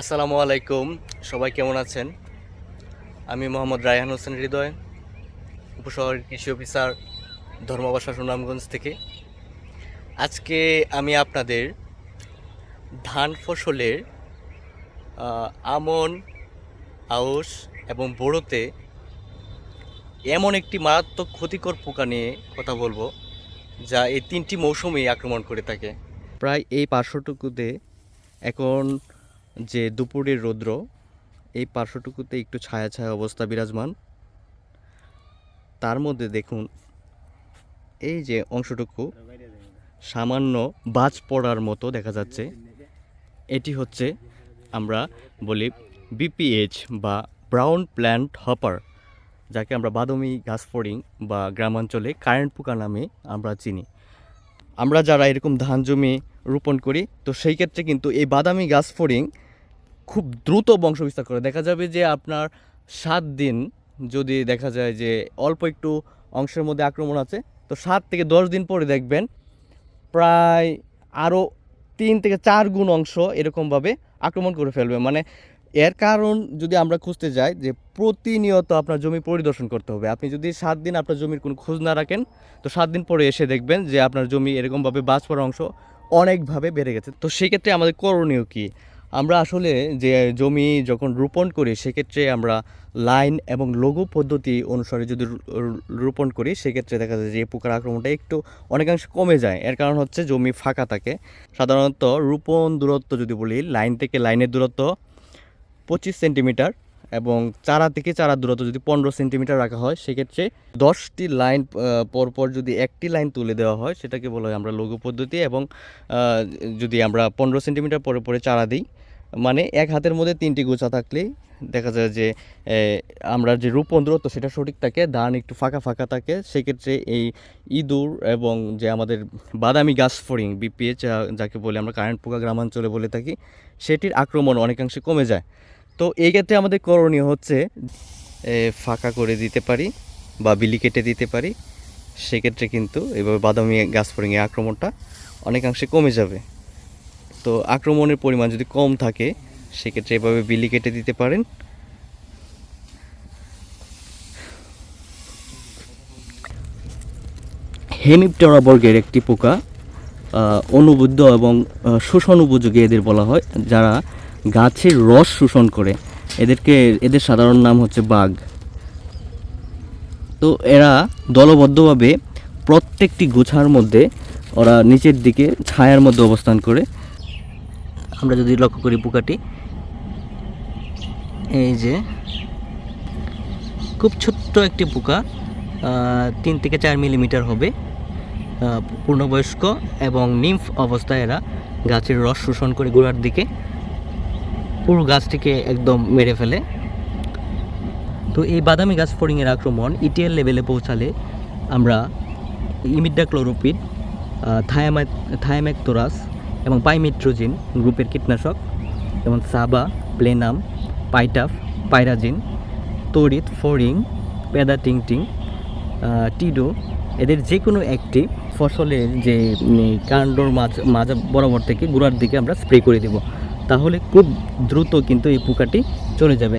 আসসালামু আলাইকুম। সবাই কেমন আছেন? আমি মোহাম্মদ রায়হান হোসেন হৃদয় উপশহরের কৃষি অফিসার, ধর্মবাসা, সুনামগঞ্জ থেকে। আজকে আমি আপনাদের ধান ফসলের আমন, আউশ এবং বোড়োতে এমন একটি মারাত্মক ক্ষতিকর পোকা নিয়ে কথা বলব, যা এই তিনটি মৌসুমেই আক্রমণ করে থাকে। প্রায় এই পার্শ্বটুকুতে এখন যে দুপুরের রৌদ্র, এই পার্শ্বটুকুতে একটু ছায়া ছায়া অবস্থা বিরাজমান। তার মধ্যে দেখুন, এই যে অংশটুকু সামান্য বাজ পড়ার মতো দেখা যাচ্ছে। এটি হচ্ছে আমরা বলি বিপিএইচ বা ব্রাউন প্ল্যান্ট হপার, যাকে আমরা বাদমি গাছ ফড়িং বা গ্রামাঞ্চলে কারেন্ট পোকা নামে আমরা চিনি। আমরা যারা এরকম ধান জমি রোপণ করি, তো সেই ক্ষেত্রে কিন্তু এই বাদামি গাছ ফড়িং খুব দ্রুত বংশ বিস্তার করে। দেখা যাবে যে আপনার সাত দিন যদি দেখা যায় যে অল্প একটু অংশের মধ্যে আক্রমণ আছে, তো সাত থেকে দশ দিন পরে দেখবেন প্রায় আরও তিন থেকে চার গুণ অংশ এরকমভাবে আক্রমণ করে ফেলবে। মানে এর কারণ যদি আমরা খুঁজতে যাই যে প্রতিনিয়ত আপনার জমি পরিদর্শন করতে হবে। আপনি যদি সাত দিন আপনার জমির কোনো খোঁজ না রাখেন, তো সাত দিন পরে এসে দেখবেন যে আপনার জমি এরকমভাবে বাজ পড়ার অংশ অনেকভাবে বেড়ে গেছে। তো সেক্ষেত্রে আমাদের করণীয় কী? আমরা আসলে যে জমি যখন রোপণ করি, সেক্ষেত্রে আমরা লাইন এবং লঘু পদ্ধতি অনুসারে যদি রোপণ করি, সেক্ষেত্রে দেখা যায় যে পোকার আক্রমণটা একটু অনেকাংশে কমে যায়। এর কারণ হচ্ছে জমি ফাঁকা থাকে। সাধারণত রোপণ দূরত্ব যদি বলি, লাইন থেকে লাইনের দূরত্ব পঁচিশ সেন্টিমিটার এবং চারা থেকে চারা দূরত্ব যদি পনেরো সেন্টিমিটার রাখা হয়, সেক্ষেত্রে দশটি লাইন পরপর যদি একটি লাইন তুলে দেওয়া হয়, সেটাকে বলা হয় আমরা লঘু পদ্ধতি এবং যদি আমরা পনেরো সেন্টিমিটার পরে পরে চারা দিই মানে এক হাতের মধ্যে তিনটি গোছা থাকলেই দেখা যায় যে আমরা যে রোপণ দূরত্ব সেটা সঠিক থাকে, ধান একটু ফাঁকা ফাঁকা থাকে, সেক্ষেত্রে এই ইঁদুর এবং যে আমাদের বাদামি গাছ ফড়িং বিপিএচ যাকে বলে আমরা কারেন্ট পোকা গ্রামাঞ্চলে বলে থাকি, সেটির আক্রমণ অনেকাংশে কমে যায়। তো এই ক্ষেত্রে আমাদের করণীয় হচ্ছে ফাঁকা করে দিতে পারি বা বিলি কেটে দিতে পারি। সেক্ষেত্রে কিন্তু এভাবে বাদামি গাছ ফড়িংয়ের আক্রমণটা অনেকাংশে কমে যাবে। তো আক্রমণের পরিমাণ যদি কম থাকে, সেক্ষেত্রে এভাবে বিলি কেটে দিতে পারেন। হেমিপটেরা বর্গের একটি পোকা অনুবুদ্ধ এবং শোষণ উপযোগী এদের বলা হয়, যারা গাছের রস শোষণ করে। এদেরকে, এদের সাধারণ নাম হচ্ছে বাঘ। তো এরা দলবদ্ধভাবে প্রত্যেকটি গোছার মধ্যে ওরা নিচের দিকে ছায়ার মধ্যে অবস্থান করে। আমরা যদি লক্ষ্য করি পোকাটি, এই যে, খুব ছোট্ট একটি পোকা তিন থেকে চার মিলিমিটার হবে। পূর্ণবয়স্ক এবং নিম্ফ অবস্থায় এরা গাছের রস শোষণ করে গোড়ার দিকে পুরো গাছটিকে একদম মেরে ফেলে। তো এই বাদামি গাছ ফড়িংয়ের আক্রমণ ইটিএল লেভেলে পৌঁছালে আমরা ইমিডাক্লোরোপিড থায়ামা থায়ামেকটোরাস এবং পাইমিট্রোজিন গ্রুপের কীটনাশক যেমন সাবা প্লেনাম পাইটাফ পাইরাজিন তড়িৎ ফড়িং পেদা টিডো এদের যে কোনো একটি ফসলের যে কাণ্ডর মাঝ, মাঝা বরাবর থেকে গোড়ার দিকে আমরা স্প্রে করে দেব। তাহলে খুব দ্রুত কিন্তু এই পোকাটি চলে যাবে।